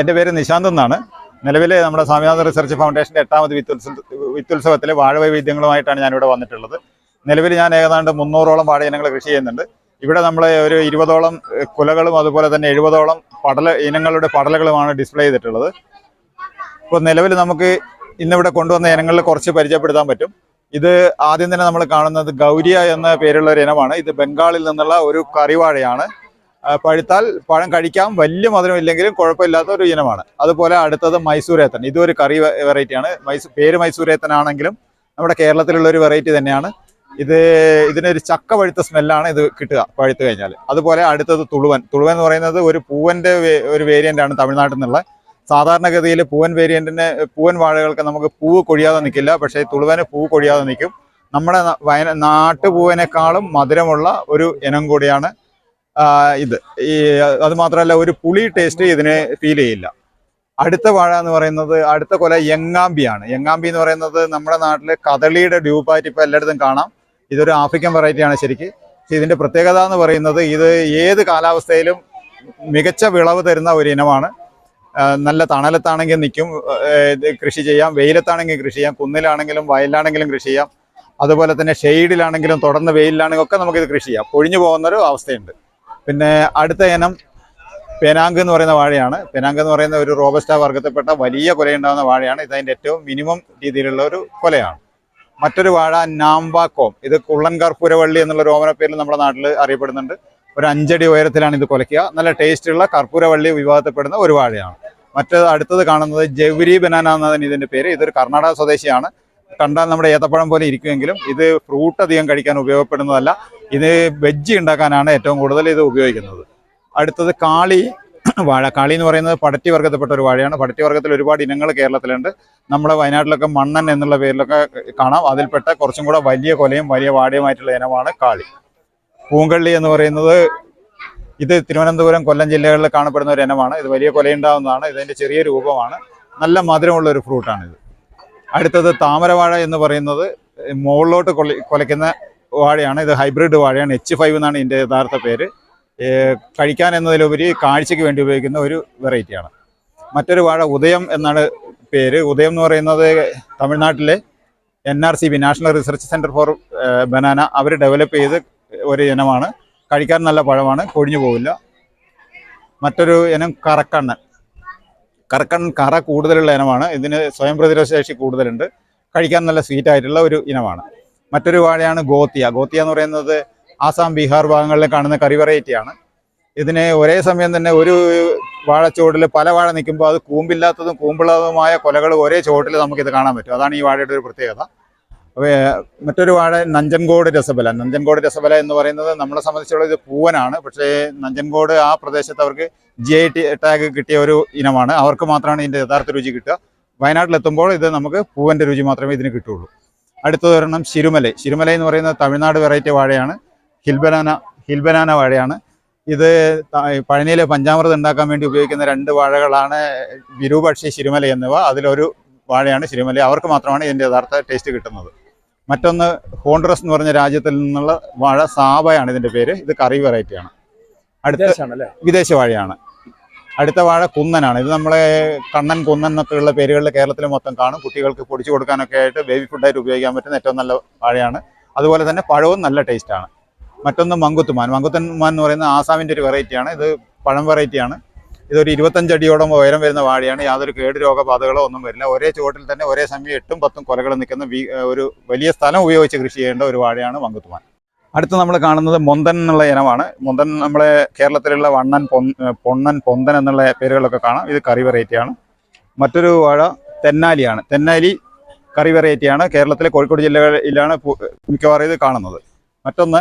എന്റെ പേര് നിശാന്ത് എന്നാണ്. നിലവിൽ നമ്മുടെ സ്വാമിനാഥൻ റിസർച്ച് ഫൗണ്ടേഷന്റെ എട്ടാമത് വിത്തുത്സവ വിത്തുത്സവത്തിലെ വാഴവൈവിധ്യങ്ങളുമായിട്ടാണ് ഞാനിവിടെ വന്നിട്ടുള്ളത്. നിലവിൽ ഞാൻ ഏതാണ്ട് മുന്നൂറോളം വാഴ ഇനങ്ങൾ കൃഷി ചെയ്യുന്നുണ്ട്. ഇവിടെ നമ്മൾ ഒരു ഇരുപതോളം കുലകളും അതുപോലെ തന്നെ എഴുപതോളം പടല ഇനങ്ങളുടെ പടലകളുമാണ് ഡിസ്പ്ലേ ചെയ്തിട്ടുള്ളത്. ഇപ്പോൾ നിലവിൽ നമുക്ക് ഇന്നിവിടെ കൊണ്ടുവന്ന ഇനങ്ങളിൽ കുറച്ച് പരിചയപ്പെടുത്താൻ പറ്റും. ഇത് ആദ്യം തന്നെ നമ്മൾ കാണുന്നത് ഗൗരിയ എന്ന പേരുള്ള ഒരു ഇനമാണ്. ഇത് ബംഗാളിൽ നിന്നുള്ള ഒരു കറിവാഴയാണ്. പഴുത്താൽ പഴം കഴിക്കാം. വലിയ മധുരം ഇല്ലെങ്കിലും കുഴപ്പമില്ലാത്ത ഒരു ഇനമാണ്. അതുപോലെ അടുത്തത് മൈസൂരേത്തൻ ഇതൊരു കറി വെറൈറ്റിയാണ്. മൈസൂർ പേര് മൈസൂരേത്തൻ ആണെങ്കിലും നമ്മുടെ കേരളത്തിലുള്ള ഒരു വെറൈറ്റി തന്നെയാണ്. ഇത് ഇതിനൊരു ചക്ക പഴുത്ത സ്മെല്ലാണ് ഇത് കിട്ടുക പഴുത്ത് കഴിഞ്ഞാൽ അതുപോലെ അടുത്തത് തുളുവൻ. തുളുവൻ എന്ന് പറയുന്നത് ഒരു പൂവന്റെ ഒരു വേരിയന്റ് ആണ് തമിഴ്നാട്ടിൽ നിന്നുള്ള. സാധാരണഗതിയിൽ പൂവൻ വേരിയന്റിന് പൂവൻ വാഴകൾക്ക് നമുക്ക് പൂവ് കൊഴിയാതെ നിൽക്കില്ല പക്ഷേ തുളുവന് പൂവ് കൊഴിയാതെ നിൽക്കും നമ്മുടെ വയ നാട്ടുപൂവിനേക്കാളും മധുരമുള്ള ഒരു ഇനം കൂടിയാണ് ഇത് ഈ അത് മാത്രമല്ല ഒരു പുളി ടേസ്റ്റ് ഇതിന് ഫീൽ ചെയ്യില്ല. അടുത്ത വാഴ എന്ന് പറയുന്നത് അടുത്ത കൊല യങ്ങാമ്പിയാണ് യങ്ങാമ്പി എന്ന് പറയുന്നത് നമ്മുടെ നാട്ടിൽ കദളിയുടെ ഡ്യൂപ്പായിട്ട് ഇപ്പോൾ എല്ലായിടത്തും കാണാം. ഇതൊരു ആഫ്രിക്കൻ വെറൈറ്റിയാണ് ശരിക്ക്. ഇതിന്റെ പ്രത്യേകത എന്ന് പറയുന്നത് ഇത് ഏത് കാലാവസ്ഥയിലും മികച്ച വിളവ് തരുന്ന ഒരു ഇനമാണ്. നല്ല തണലത്താണെങ്കിൽ നിൽക്കും. കൃഷി ചെയ്യാം. വെയിലത്താണെങ്കിൽ കൃഷി ചെയ്യാം. കുന്നിലാണെങ്കിലും വയലിലാണെങ്കിലും കൃഷി ചെയ്യാം. അതുപോലെ തന്നെ ഷെയ്ഡിലാണെങ്കിലും തുടർന്ന് വെയിലിലാണെങ്കിലും ഒക്കെ നമുക്കിത് കൃഷി ചെയ്യാം. പൊഴിഞ്ഞു പോകുന്നൊരു അവസ്ഥയുണ്ട്. പിന്നെ അടുത്ത ഇനം പെനാങ്ക് എന്ന് പറയുന്ന വാഴയാണ്. പെനാങ്ക് എന്ന് പറയുന്ന ഒരു റോബസ്റ്റ വർഗത്തിൽപ്പെട്ട വലിയ കൊലയുണ്ടാകുന്ന വാഴയാണ്. ഇത് അതിന്റെ ഏറ്റവും മിനിമം രീതിയിലുള്ള ഒരു കൊലയാണ്. മറ്റൊരു വാഴ നാംബാക്കോം ഇത് കുള്ളൻ കർപ്പൂരവള്ളി എന്നുള്ള രോമന പേരിൽ നമ്മുടെ നാട്ടിൽ അറിയപ്പെടുന്നുണ്ട്. ഒരു അഞ്ചടി ഉയരത്തിലാണ് ഇത് കൊലയ്ക്കുക. നല്ല ടേസ്റ്റുള്ള കർപ്പൂരവള്ളി വിഭാഗത്തിൽപ്പെടുന്ന ഒരു വാഴയാണ്. മറ്റേത് അടുത്തത് കാണുന്നത് ജൗരി ബനാന എന്നതിന് ഇതിന്റെ പേര്. ഇതൊരു കർണാടക സ്വദേശിയാണ്. കണ്ടാൽ നമ്മുടെ ഏത്തപ്പഴം പോലെ ഇരിക്കുമെങ്കിലും ഇത് ഫ്രൂട്ട് അധികം കഴിക്കാൻ ഉപയോഗപ്പെടുന്നതല്ല. ഇത് വെജ് ഉണ്ടാക്കാനാണ് ഏറ്റവും കൂടുതൽ ഇത് ഉപയോഗിക്കുന്നത്. അടുത്തത് കാളി വാഴ. കാളി എന്ന് പറയുന്നത് പടറ്റി വർഗത്തിൽപ്പെട്ട ഒരു വാഴയാണ്. പടറ്റി വർഗത്തിൽ ഒരുപാട് ഇനങ്ങൾ കേരളത്തിലുണ്ട്. നമ്മുടെ വയനാട്ടിലൊക്കെ മണ്ണൻ എന്നുള്ള പേരിലൊക്കെ കാണാം. അതിൽപ്പെട്ട കുറച്ചും കൂടെ വലിയ കൊലയും വലിയ വാഴയുമായിട്ടുള്ള ഇനമാണ് കാളി. പൂങ്കള്ളി എന്ന് പറയുന്നത് ഇത് തിരുവനന്തപുരം കൊല്ലം ജില്ലകളിൽ കാണപ്പെടുന്ന ഒരു ഇനമാണ്. ഇത് വലിയ കൊലയുണ്ടാവുന്നതാണ്. ഇതിന്റെ ചെറിയ രൂപമാണ്. നല്ല മധുരമുള്ള ഒരു ഫ്രൂട്ടാണിത് അടുത്തത് താമരവാഴ എന്ന് പറയുന്നത് മുകളിലോട്ട് കൊള്ളി കൊലയ്ക്കുന്ന വാഴയാണ്. ഇത് ഹൈബ്രിഡ് വാഴയാണ്. എച്ച് ഫൈവ് എന്നാണ് ഇതിന്റെ യഥാർത്ഥ പേര്. കഴിക്കാൻ എന്നതിലുപരി കാഴ്ചയ്ക്ക് വേണ്ടി ഉപയോഗിക്കുന്ന ഒരു വെറൈറ്റിയാണ്. മറ്റൊരു വാഴ ഉദയം എന്നാണ് പേര്. ഉദയം എന്ന് പറയുന്നത് തമിഴ്നാട്ടിലെ N R C B national research centre for banana our develop ചെയ്ത് ഒരു ഇനമാണ്. കഴിക്കാൻ നല്ല പഴമാണ്. കൊഴിഞ്ഞു പോവില്ല. മറ്റൊരു ഇനം കറക്കണ്ണൻ. കറക്കണ്ണൻ കറ കൂടുതലുള്ള ഇനമാണ്. ഇതിന് സ്വയം പ്രതിരോധ ശേഷി കൂടുതലുണ്ട്. കഴിക്കാൻ നല്ല സ്വീറ്റ് ആയിട്ടുള്ള ഒരു ഇനമാണ്. മറ്റൊരു വാഴയാണ് ഗോത്തിയ. ഗോത്തിയ എന്ന് പറയുന്നത് ആസാം ബീഹാർ ഭാഗങ്ങളിൽ കാണുന്ന കറി വെറൈറ്റിയാണ് ഇതിന് ഒരേ സമയം തന്നെ ഒരു വാഴച്ചുവടിൽ പല വാഴ നിൽക്കുമ്പോൾ അത് കൂമ്പില്ലാത്തതും കൂമ്പുള്ളതുമായ കൊലകൾ ഒരേ ചുവട്ടിൽ നമുക്കിത് കാണാൻ പറ്റും. അതാണ് ഈ വാഴയുടെ ഒരു പ്രത്യേകത. മറ്റൊരു വാഴ നഞ്ചൻകോട് രസബല. നഞ്ചൻകോട് രസബല എന്ന് പറയുന്നത് നമ്മളെ സംബന്ധിച്ചുള്ള ഇത് പൂവനാണ്. പക്ഷേ നഞ്ചൻകോട് ആ പ്രദേശത്ത് അവർക്ക് ജി ഐ ടി ടാഗ് കിട്ടിയ ഒരു ഇനമാണ്. അവർക്ക് മാത്രമാണ് ഇതിന്റെ യഥാർത്ഥ രുചി കിട്ടുക. വയനാട്ടിലെത്തുമ്പോൾ ഇത് നമുക്ക് പൂവന്റെ രുചി മാത്രമേ ഇതിന് കിട്ടുള്ളൂ അടുത്തത് ഒരെണ്ണം ശിരുമല. ശിരുമല എന്ന് പറയുന്നത് തമിഴ്നാട് വെറൈറ്റി വാഴയാണ്. ഹിൽബനാന ഹിൽബനാന വാഴയാണ്. ഇത് പഴനിയിലെ പഞ്ചാമൃതം ഉണ്ടാക്കാൻ വേണ്ടി ഉപയോഗിക്കുന്ന രണ്ട് വാഴകളാണ് വിരൂപക്ഷി ശിരുമല എന്നിവ. അതിലൊരു വാഴയാണ് ശിരുമല. അവർക്ക് മാത്രമാണ് ഇതിന്റെ യഥാർത്ഥ ടേസ്റ്റ് കിട്ടുന്നത്. മറ്റൊന്ന് ഹോൺഡ്രസ് എന്ന് പറഞ്ഞ രാജ്യത്തിൽ നിന്നുള്ള വാഴ സാവയാണ് ഇതിന്റെ പേര്. ഇത് കറി വെറൈറ്റിയാണ് അടുത്ത വിദേശ വാഴയാണ്. അടുത്ത വാഴ കുന്നനാണ്. ഇത് നമ്മളെ കണ്ണൻ കുന്നൻ എന്നൊക്കെയുള്ള പേരുകളിൽ കേരളത്തിൽ മൊത്തം കാണും. കുട്ടികൾക്ക് പൊടിച്ചു കൊടുക്കാനൊക്കെ ആയിട്ട് ബേബി ഫുഡായിട്ട് ഉപയോഗിക്കാൻ പറ്റുന്ന ഏറ്റവും നല്ല വാഴയാണ്. അതുപോലെ തന്നെ പഴവും നല്ല ടേസ്റ്റാണ് മറ്റൊന്ന് മങ്കുത്തുമാൻ. മങ്കുത്തുമാൻ എന്ന് പറയുന്ന ആസാമിന്റെ ഒരു വെറൈറ്റിയാണ് ഇത് പഴം വെറൈറ്റിയാണ് ഇതൊരു ഇരുപത്തഞ്ചടിയോളം ഉയരം വരുന്ന വാഴയാണ് യാതൊരു കേട് രോഗബാധകളോ ഒന്നും വരില്ല. ഒരേ ചുവട്ടിൽ തന്നെ ഒരേ സമയം എട്ടും പത്തും കൊലകൾ നിൽക്കുന്ന ഒരു വലിയ സ്ഥലം ഉപയോഗിച്ച് കൃഷി ചെയ്യേണ്ട ഒരു വാഴയാണ് മങ്കുത്തുമാൻ അടുത്ത് നമ്മൾ കാണുന്നത് മൊന്തൻ എന്നുള്ള ഇനമാണ്. മൊന്തൻ നമ്മളെ കേരളത്തിലുള്ള വണ്ണൻ പൊണ്ണൻ പൊന്തൻ എന്നുള്ള പേരുകളൊക്കെ കാണാം. ഇത് കറി വെറൈറ്റിയാണ്. മറ്റൊരു വാഴ തെന്നാലിയാണ്. തെന്നാലി കറി വെറൈറ്റിയാണ്. കേരളത്തിലെ കോഴിക്കോട് ജില്ലകളിലാണ് മിക്കവാറും ഇത് കാണുന്നത്. മറ്റൊന്ന്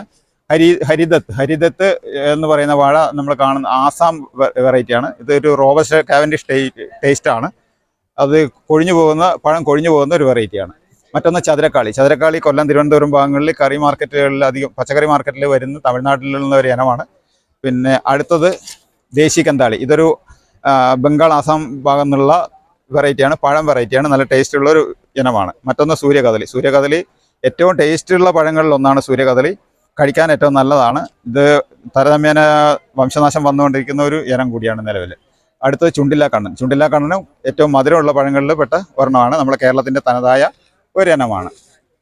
ഹരി ഹരിദത്ത് ഹരിദത്ത് എന്ന് പറയുന്ന വാഴ നമ്മൾ കാണുന്ന ആസാം വെറൈറ്റിയാണ് ഇതൊരു റോബസ്റ്റ് കാവൻഡിഷ് ടേസ്റ്റ് ആണ്. അത് കൊഴിഞ്ഞു പോകുന്ന പഴം കൊഴിഞ്ഞു പോകുന്ന ഒരു വെറൈറ്റിയാണ് മറ്റൊന്ന് ചതുരക്കാളി. ചതുരക്കാളി കൊല്ലം തിരുവനന്തപുരം ഭാഗങ്ങളിൽ കറി മാർക്കറ്റുകളിൽ അധികം പച്ചക്കറി മാർക്കറ്റിൽ വരുന്ന തമിഴ്നാട്ടിൽ നിന്നുള്ള ഒരു ഇനമാണ്. പിന്നെ അടുത്തത് ദേശി കന്താളി. ഇതൊരു ബംഗാൾ ആസാം ഭാഗം നിന്നുള്ള വെറൈറ്റിയാണ് പഴം വെറൈറ്റിയാണ് നല്ല ടേസ്റ്റുള്ള ഒരു ഇനമാണ്. മറ്റൊന്ന് സൂര്യകദളി. സൂര്യകദളി ഏറ്റവും ടേസ്റ്റുള്ള പഴങ്ങളിൽ ഒന്നാണ് സൂര്യകദളി. കഴിക്കാൻ ഏറ്റവും നല്ലതാണ്. ഇത് താരതമ്യേന വംശനാശം വന്നുകൊണ്ടിരിക്കുന്ന ഒരു ഇനം കൂടിയാണ് നിലവിൽ അടുത്തത് ചുണ്ടില്ല കണ്ണനും ഏറ്റവും മധുരമുള്ള പഴങ്ങളിൽ പെട്ട ഒരെണ്ണമാണ്. നമ്മുടെ കേരളത്തിന്റെ തനതായ ഒരു ഇനമാണ്.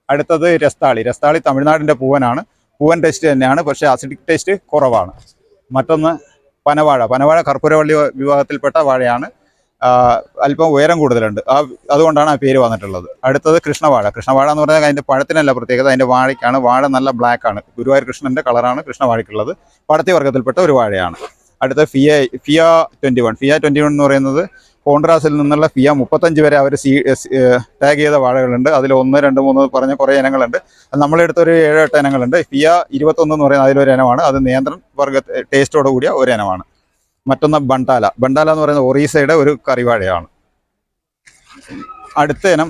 അടുത്തത് രസ്താളി. രസ്താളി തമിഴ്നാടിന്റെ പൂവനാണ്. പൂവൻ ടേസ്റ്റ് തന്നെയാണ് പക്ഷേ അസിഡിക് ടേസ്റ്റ് കുറവാണ്. മറ്റൊന്ന് പനവാഴ. പനവാഴ കർപ്പൂരവള്ളി വിഭാഗത്തിൽപ്പെട്ട വാഴയാണ്. അല്പം ഉയരം കൂടുതലുണ്ട്. ആ അതുകൊണ്ടാണ് ആ പേര് വന്നിട്ടുള്ളത്. അടുത്തത് കൃഷ്ണവാഴ. കൃഷ്ണവാഴ എന്ന് പറഞ്ഞാൽ അതിന്റെ പഴത്തിനല്ല പ്രത്യേകത. അതിന്റെ വാഴയ്ക്കാണ്. വാഴ നല്ല ബ്ലാക്ക് ആണ് ഗുരുവായൂർ കൃഷ്ണന്റെ കളറാണ് കൃഷ്ണവാഴയ്ക്കുള്ളത്. പടത്തി വർഗത്തിൽപ്പെട്ട ഒരു വാഴയാണ്. അടുത്ത FHIA FHIA twenty one. FHIA twenty one എന്ന് പറയുന്നത് കോൺട്രാസിൽ നിന്നുള്ള ഫിയ മുപ്പത്തഞ്ച് വരെ അവർ സി ടാഗ് ചെയ്ത വാഴകളുണ്ട്. അതിൽ ഒന്ന് രണ്ട് മൂന്ന് പറഞ്ഞ കുറേ ഇനങ്ങളുണ്ട്. നമ്മളെടുത്തൊരു ഏഴ് എട്ട് ഇനങ്ങളുണ്ട്. ഫിയ ഇരുപത്തൊന്ന് എന്ന് പറയുന്നത് അതിലൊരു ഇനമാണ്. അത് നിയന്ത്രണ വർഗ ടേസ്റ്റോട് കൂടിയ ഒരു ഇനമാണ്. മറ്റൊന്ന് ബണ്ടാല. ബണ്ടാല എന്ന് പറയുന്നത് ഒറീസയുടെ ഒരു കറിവാഴയാണ് അടുത്ത ഇനം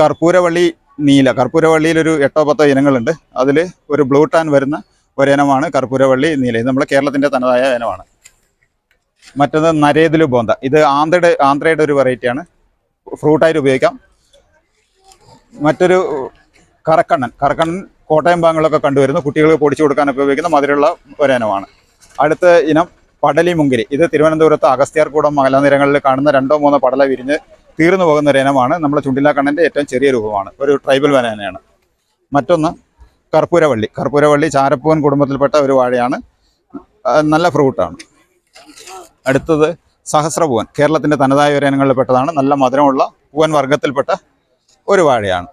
കർപ്പൂരവള്ളി നീല. കർപ്പൂരവള്ളിയിൽ ഒരു എട്ടോ പത്തോ ഇനങ്ങളുണ്ട്. അതിൽ ഒരു ബ്ലൂ ടാൻ വരുന്ന ഒരിനമാണ് കർപ്പൂരവള്ളി നീല. ഇത് നമ്മുടെ കേരളത്തിന്റെ തനതായ ഇനമാണ്. മറ്റൊന്ന് നരേതിലു ബോന്ത. ഇത് ആന്ധ്രയുടെ ആന്ധ്രയുടെ ഒരു വെറൈറ്റിയാണ്. ഫ്രൂട്ടായിട്ട് ഉപയോഗിക്കാം. മറ്റൊരു കറക്കണ്ണൻ. കറക്കണ്ണൻ കോട്ടയം ഭാഗങ്ങളൊക്കെ കണ്ടുവരുന്നു. കുട്ടികൾക്ക് പൊടിച്ചു കൊടുക്കാനൊക്കെ ഉപയോഗിക്കുന്ന മധുരമുള്ള ഒരിനമാണ്. അടുത്ത ഇനം പടലി മുങ്കിരി ഇത് തിരുവനന്തപുരത്ത് അഗസ്ത്യാർകൂടം മലനിരങ്ങളിൽ കാണുന്ന രണ്ടോ മൂന്നോ പടല വിരിഞ്ഞ് തീർന്നു പോകുന്ന ഒരു ഇനമാണ്. നമ്മുടെ ചുണ്ടിലാക്കണ്ണന്റെ ഏറ്റവും ചെറിയ രൂപമാണ്. ഒരു ട്രൈബൽ വനയാണ് മറ്റൊന്ന് കർപ്പൂരവള്ളി. കർപ്പൂരവള്ളി ചാരപ്പൂവൻ കുടുംബത്തിൽപ്പെട്ട ഒരു വാഴയാണ്. നല്ല ഫ്രൂട്ടാണ്. അടുത്തത് സഹസ്രപൂവൻ. കേരളത്തിന്റെ തനതായ ഒരു ഇനങ്ങളിൽപ്പെട്ടതാണ് നല്ല മധുരമുള്ള പൂവൻ വർഗത്തിൽപ്പെട്ട ഒരു വാഴയാണ്.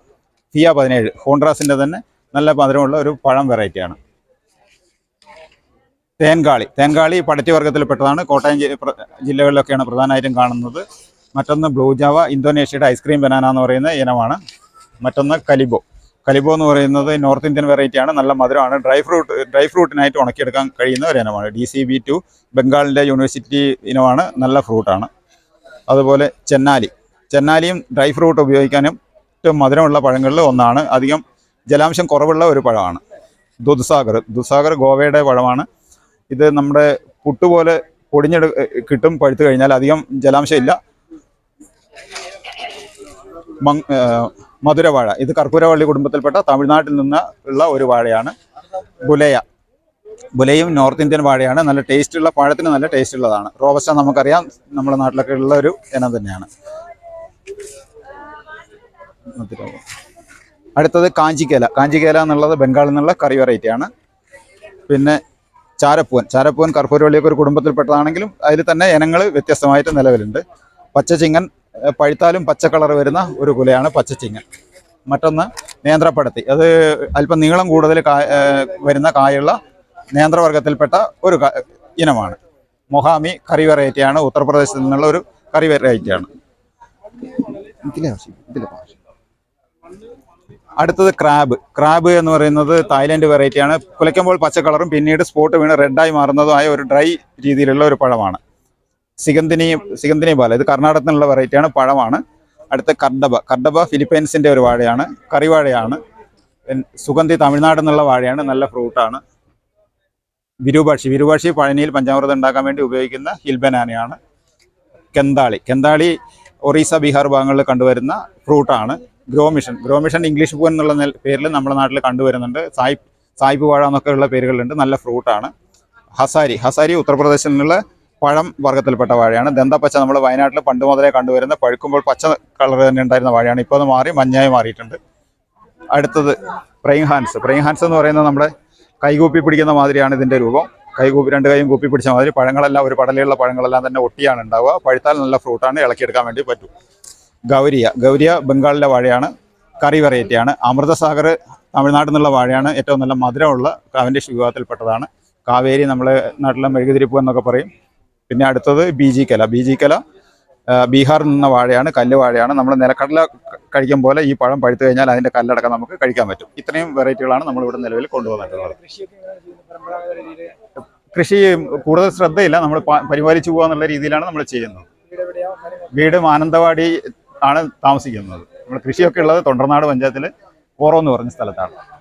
ഫിയ പതിനേഴ്. ഹോൺഡ്രാസിന്റെ തന്നെ നല്ല മധുരമുള്ള ഒരു പഴം വെറൈറ്റിയാണ്. തേൻകാളി. തേൻകാളി പടറ്റി വർഗത്തിൽപ്പെട്ടതാണ് കോട്ടയം ജില്ലകളിലൊക്കെയാണ് പ്രധാനമായിട്ടും കാണുന്നത്. മറ്റൊന്ന് ബ്ലൂ ജാവ ഇന്തോനേഷ്യയുടെ ഐസ്ക്രീം ബനാന എന്ന് പറയുന്ന ഇനമാണ്. മറ്റൊന്ന് കലിബോ. കലിബോ എന്ന് പറയുന്നത് നോർത്ത് ഇന്ത്യൻ വെറൈറ്റിയാണ് നല്ല മധുരമാണ്. ഡ്രൈ ഫ്രൂട്ട് ഡ്രൈ ഫ്രൂട്ടിനായിട്ട് ഉണക്കിയെടുക്കാൻ കഴിയുന്ന ഒരു ഇനമാണ്. ഡി സി ബി ടു ബംഗാളിന്റെ യൂണിവേഴ്സിറ്റി ഇനമാണ്. നല്ല ഫ്രൂട്ടാണ്. അതുപോലെ ചെന്നാലി. ചെന്നാലിയും ഡ്രൈ ഫ്രൂട്ട് ഉപയോഗിക്കാനും ഏറ്റവും മധുരമുള്ള പഴങ്ങളിൽ ഒന്നാണ്. അധികം ജലാംശം കുറവുള്ള ഒരു പഴമാണ്. ദുദ്സാഗർ ദുദ്സാഗർ ഗോവയുടെ പഴമാണ്. ഇത് നമ്മുടെ പുട്ടുപോലെ പൊടിഞ്ഞെടു കിട്ടും പഴുത്തു കഴിഞ്ഞാൽ. അധികം ജലാംശം ഇല്ല. മധുരവാഴ ഇത് കർപ്പൂരവള്ളി കുടുംബത്തിൽപ്പെട്ട തമിഴ്നാട്ടിൽ നിന്ന് ഉള്ള ഒരു വാഴയാണ്. ബുലയ. ബുലയും നോർത്ത് ഇന്ത്യൻ വാഴയാണ്. നല്ല ടേസ്റ്റ് ഉള്ള പഴത്തിന് നല്ല ടേസ്റ്റ് ഉള്ളതാണ് റോബസ്റ്റ നമുക്കറിയാം. നമ്മുടെ നാട്ടിലൊക്കെ ഉള്ള ഒരു ഇനം തന്നെയാണ്. അടുത്തത് കാഞ്ചിക്കേല കാഞ്ചിക്കേല എന്നുള്ളത് ബംഗാളിൽ നിന്നുള്ള കറി വെറൈറ്റിയാണ് പിന്നെ ചാരപ്പൂവൻ. ചാരപ്പൂവൻ കർപ്പൂരവള്ളിയൊക്കെ ഒരു കുടുംബത്തിൽപ്പെട്ടതാണെങ്കിലും അതിൽ തന്നെ ഇനങ്ങൾ വ്യത്യസ്തമായിട്ട് നിലവിലുണ്ട്. പച്ചച്ചിങ്ങൻ പഴുത്താലും പച്ച കളർ വരുന്ന ഒരു കുലയാണ് പച്ചച്ചിങ്ങൻ. മറ്റൊന്ന് നേന്ത്രപ്പടത്തി. അത് അല്പം നീളം കൂടുതൽ വരുന്ന കായുള്ള നേന്ത്രവർഗത്തിൽപ്പെട്ട ഒരു ഇനമാണ്. മൊഹാമി കറി വെറൈറ്റിയാണ്. ഉത്തർപ്രദേശിൽ നിന്നുള്ള ഒരു കറി വെറൈറ്റിയാണ്. ഇതിലെ ഇതിലെ. അടുത്തത് ക്രാബ്. ക്രാബ് എന്ന് പറയുന്നത് തായ്ലൻഡ് വെറൈറ്റിയാണ് കുലയ്ക്കുമ്പോൾ പച്ച കളറും പിന്നീട് സ്പോട്ട് വീണ് റെഡായി മാറുന്നതുമായ ഒരു ഡ്രൈ രീതിയിലുള്ള ഒരു പഴമാണ്. സിഗന്ധിനി സിഗന്ധിനി പാല. ഇത് കർണാടകത്തിൽ നിന്നുള്ള വെറൈറ്റിയാണ് പഴമാണ്. അടുത്ത കർഡബ. കർഡബ ഫിലിപ്പൈൻസിന്റെ ഒരു വാഴയാണ് കറിവാഴയാണ്. സുഗന്ധി തമിഴ്നാട് എന്നുള്ള വാഴയാണ് നല്ല ഫ്രൂട്ടാണ് വിരൂപാക്ഷി. വിരൂപാക്ഷി പഴനിയിൽ പഞ്ചാമൃതം ഉണ്ടാക്കാൻ വേണ്ടി ഉപയോഗിക്കുന്ന ഹിൽ ബനാനയാണ്. കെന്താളി. കെന്താളി ഒറീസ ബീഹാർ ഭാഗങ്ങളിൽ കണ്ടുവരുന്ന ഫ്രൂട്ടാണ് ഗ്രോമിഷൻ ഗ്രോമിഷൻ ഇംഗ്ലീഷ് പൂവൻ എന്നുള്ള പേരിൽ നമ്മുടെ നാട്ടിൽ കണ്ടുവരുന്നുണ്ട്. സായി സായിപ്പ് വാഴ എന്നൊക്കെ ഉള്ള പേരുകളുണ്ട്. നല്ല ഫ്രൂട്ടാണ് ഹസാരി. ഹസാരി ഉത്തർപ്രദേശിൽ നിന്നുള്ള പഴം വർഗത്തിൽപ്പെട്ട വാഴയാണ്. ദന്തപ്പച്ച നമ്മൾ വയനാട്ടിൽ പണ്ട് മുതലേ കണ്ടുവരുന്ന പഴുക്കുമ്പോൾ പച്ച കളർ തന്നെ ഉണ്ടായിരുന്ന വാഴയാണ്. ഇപ്പോൾ അത് മാറി മഞ്ഞായി മാറിയിട്ടുണ്ട്. അടുത്തത് പ്രൈങ് ഹാൻസ് പ്രൈങ് ഹാൻസ് എന്ന് പറയുന്നത് നമ്മുടെ കൈകൂപ്പി പിടിക്കുന്ന മാതിരിയാണ് ഇതിന്റെ രൂപം. കൈകൂപ്പി രണ്ട് കൈയും കൂപ്പി പിടിച്ച മാതിരി പഴങ്ങളെല്ലാം ഒരു പടലെയുള്ള പഴങ്ങളെല്ലാം തന്നെ ഒട്ടിയാണ് ഉണ്ടാവുക. പഴുത്താൽ നല്ല ഫ്രൂട്ടാണ് ഇളക്കിയെടുക്കാൻ വേണ്ടി പറ്റും. ഗൗരിയ. ഗൗരിയ ബംഗാളിലെ വാഴയാണ്. കറി വെറൈറ്റിയാണ്. അമൃതസാഗർ തമിഴ്നാട്ടിൽ നിന്നുള്ള വാഴയാണ്. ഏറ്റവും നല്ല മധുരമുള്ള കാവൻഡിഷ് വിഭാഗത്തിൽപ്പെട്ടതാണ്. കാവേരി നമ്മളെ നാട്ടിലെ മെഴുകുതിരിപ്പൂ എന്നൊക്കെ പറയും. പിന്നെ അടുത്തത് ബി ജി കല. ബി ജി കല ബീഹാറിൽ നിന്ന വാഴയാണ്. കല്ല് വാഴയാണ്. നമ്മൾ നിലക്കടല കഴിക്കും പോലെ ഈ പഴം പഴുത്തു കഴിഞ്ഞാൽ അതിന്റെ കല്ലടക്കം നമുക്ക് കഴിക്കാൻ പറ്റും. ഇത്രയും വെറൈറ്റികളാണ് നമ്മൾ ഇവിടെ നിലവിൽ കൊണ്ടുവന്നിട്ടുള്ളത്. കൃഷി കൂടുതൽ ശ്രദ്ധയില്ല. നമ്മൾ പരിപാലിച്ചു പോകുക എന്നുള്ള രീതിയിലാണ് നമ്മൾ ചെയ്യുന്നത്. വീട് മാനന്തവാടി ആണ് താമസിക്കുന്നത്. നമ്മൾ കൃഷിയൊക്കെ ഉള്ളത് തൊണ്ടർനാട് പഞ്ചായത്തിൽ കോറോ എന്ന് പറഞ്ഞ സ്ഥലത്താണ്.